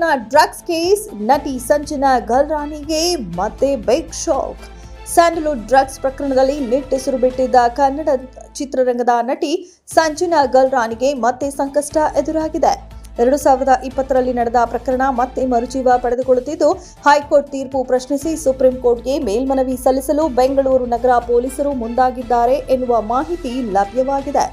ಕನ್ನಡದ drugs case, ನಟಿ ಸಂಜನಾ ಗಲ್ರಾಣಿಗೆ ಮತ್ತೆ ಬೈಕ್ ಶಾಕ್ ಸ್ಯಾಂಡಲ್ವುಡ್ ಡ್ರಗ್ಸ್ ಪ್ರಕರಣದಲ್ಲಿ ನಿಟ್ಟೆಸರು ಬಿಟ್ಟಿದ್ದ ಕನ್ನಡ ಚಿತ್ರರಂಗದ ನಟಿ ಸಂಜನಾ ಗಲ್ರಾಣಿಗೆ ಮತ್ತೆ ಸಂಕಷ್ಟ ಎದುರಾಗಿದೆ. ಎರಡು ಸಾವಿರದ ಇಪ್ಪತ್ತರಲ್ಲಿ ನಡೆದ ಪ್ರಕರಣ ಮತ್ತೆ ಮರುಜೀವ ಪಡೆದುಕೊಳ್ಳುತ್ತಿದ್ದು, ಹೈಕೋರ್ಟ್ ತೀರ್ಪು ಪ್ರಶ್ನಿಸಿ ಸುಪ್ರೀಂ ಕೋರ್ಟ್ಗೆ ಮೇಲ್ಮನವಿ ಸಲ್ಲಿಸಲು ಬೆಂಗಳೂರು ನಗರ ಪೊಲೀಸರು ಮುಂದಾಗಿದ್ದಾರೆ ಎನ್ನುವ ಮಾಹಿತಿ ಲಭ್ಯವಾಗಿದೆ.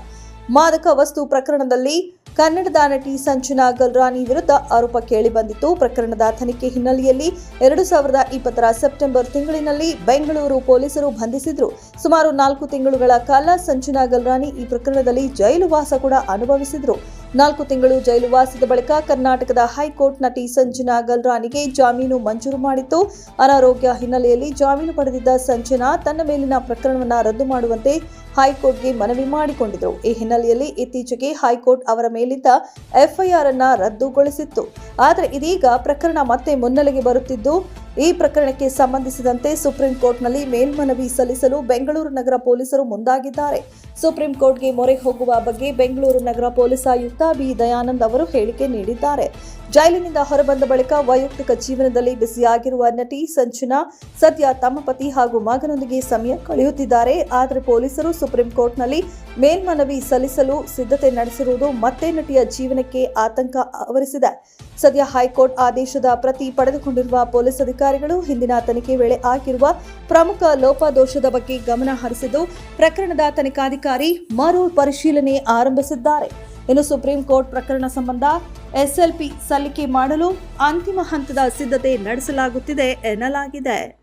ಮಾದಕ ವಸ್ತು ಪ್ರಕರಣದಲ್ಲಿ ಕನ್ನಡದ ನಟಿ ಸಂಜನಾ ಗಲ್ರಾನಿ ವಿರುದ್ಧ ಆರೋಪ ಕೇಳಿಬಂದಿತ್ತು ಪ್ರಕರಣದ ತನಿಖೆ ಹಿನ್ನೆಲೆಯಲ್ಲಿ ಎರಡು ಸಾವಿರದ ಇಪ್ಪತ್ತರ ಸೆಪ್ಟೆಂಬರ್ ತಿಂಗಳಿನಲ್ಲಿ ಬೆಂಗಳೂರು ಪೊಲೀಸರು ಬಂಧಿಸಿದ್ರು. ಸುಮಾರು ನಾಲ್ಕು ತಿಂಗಳುಗಳ ಕಾಲ ಸಂಜನಾ ಗಲ್ರಾನಿ ಈ ಪ್ರಕರಣದಲ್ಲಿ ಜೈಲುವಾಸ ಕೂಡ ಅನುಭವಿಸಿದ್ರು. ನಾಲ್ಕು ತಿಂಗಳು ಜೈಲು ವಾಸದ ಬಳಿಕ ಕರ್ನಾಟಕದ ಹೈಕೋರ್ಟ್ ನಟಿ ಸಂಜನಾ ಗಲ್ರಾನಿಗೆ ಜಾಮೀನು ಮಂಜೂರು ಮಾಡಿತ್ತು. ಅನಾರೋಗ್ಯ ಹಿನ್ನೆಲೆಯಲ್ಲಿ ಜಾಮೀನು ಪಡೆದಿದ್ದ ಸಂಜನಾ ತನ್ನ ಮೇಲಿನ ಪ್ರಕರಣವನ್ನು ರದ್ದು ಮಾಡುವಂತೆ ಹೈಕೋರ್ಟ್ಗೆ ಮನವಿ ಮಾಡಿಕೊಂಡಿದ್ದರು ಈ ಹಿನ್ನೆಲೆಯಲ್ಲಿ ಇತ್ತೀಚೆಗೆ ಹೈಕೋರ್ಟ್ ಅವರ ಮೇಲಿದ್ದ ಎಫ್ಐಆರ್ ಅನ್ನ ರದ್ದುಗೊಳಿಸಿತ್ತು. ಆದರೆ ಇದೀಗ ಪ್ರಕರಣ ಮತ್ತೆ ಮುನ್ನೆಲೆಗೆ ಬರುತ್ತಿದ್ದು, ಈ ಪ್ರಕರಣಕ್ಕೆ ಸಂಬಂಧಿಸಿದಂತೆ ಸುಪ್ರೀಂ ಕೋರ್ಟ್ನಲ್ಲಿ ಮೇಲ್ಮನವಿ ಸಲ್ಲಿಸಲು ಬೆಂಗಳೂರು ನಗರ ಪೊಲೀಸರು ಮುಂದಾಗಿದ್ದಾರೆ. ಸುಪ್ರೀಂ ಕೋರ್ಟ್ಗೆ ಮೊರೆ ಹೋಗುವ ಬಗ್ಗೆ ಬೆಂಗಳೂರು ನಗರ ಪೊಲೀಸ್ ಆಯುಕ್ತ ಬಿ. ದಯಾನಂದ್ ಅವರು ಹೇಳಿಕೆ ನೀಡಿದ್ದಾರೆ. ಜೈಲಿನಿಂದ ಹೊರಬಂದ ಬಳಿಕ ವೈಯಕ್ತಿಕ ಜೀವನದಲ್ಲಿ ಬಿಸಿಯಾಗಿರುವ ನಟಿ ಸಂಚನಾ ಸದ್ಯ ತಮ್ಮ ಪತಿ ಹಾಗೂ ಮಗನೊಂದಿಗೆ ಸಮಯ ಕಳೆಯುತ್ತಿದ್ದಾರೆ. ಆದರೆ ಪೊಲೀಸರು ಸುಪ್ರೀಂ ಕೋರ್ಟ್ನಲ್ಲಿ ಮೇಲ್ಮನವಿ ಸಲ್ಲಿಸಲು ಸಿದ್ಧತೆ ನಡೆಸಿರುವುದು ಮತ್ತೆ ನಟಿಯ ಜೀವನಕ್ಕೆ ಆತಂಕ ಆವರಿಸಿದೆ. ಸದ್ಯ ಹೈಕೋರ್ಟ್ ಆದೇಶದ ಪ್ರತಿ ಪಡೆದುಕೊಂಡಿರುವ ಪೊಲೀಸ್ ಅಧಿಕಾರಿಗಳು ಹಿಂದಿನ ತನಿಖೆ ವೇಳೆ ಆಗಿರುವ ಪ್ರಮುಖ ಲೋಪದೋಷದ ಬಗ್ಗೆ ಗಮನ ಹರಿಸಿದ್ದು, ಪ್ರಕರಣದ ತನಿಖಾಧಿಕಾರಿ ಮರು ಪರಿಶೀಲನೆ ಆರಂಭಿಸಿದ್ದಾರೆ. ಇನ್ನು ಸುಪ್ರೀಂ ಕೋರ್ಟ್ ಪ್ರಕರಣ ಸಂಬಂಧ ಎಸ್ಎಲ್ಪಿ ಸಲ್ಲಿಕೆ ಮಾಡಲು ಅಂತಿಮ ಹಂತದ ಸಿದ್ಧತೆ ನಡೆಸಲಾಗುತ್ತಿದೆ ಎನ್ನಲಾಗಿದೆ.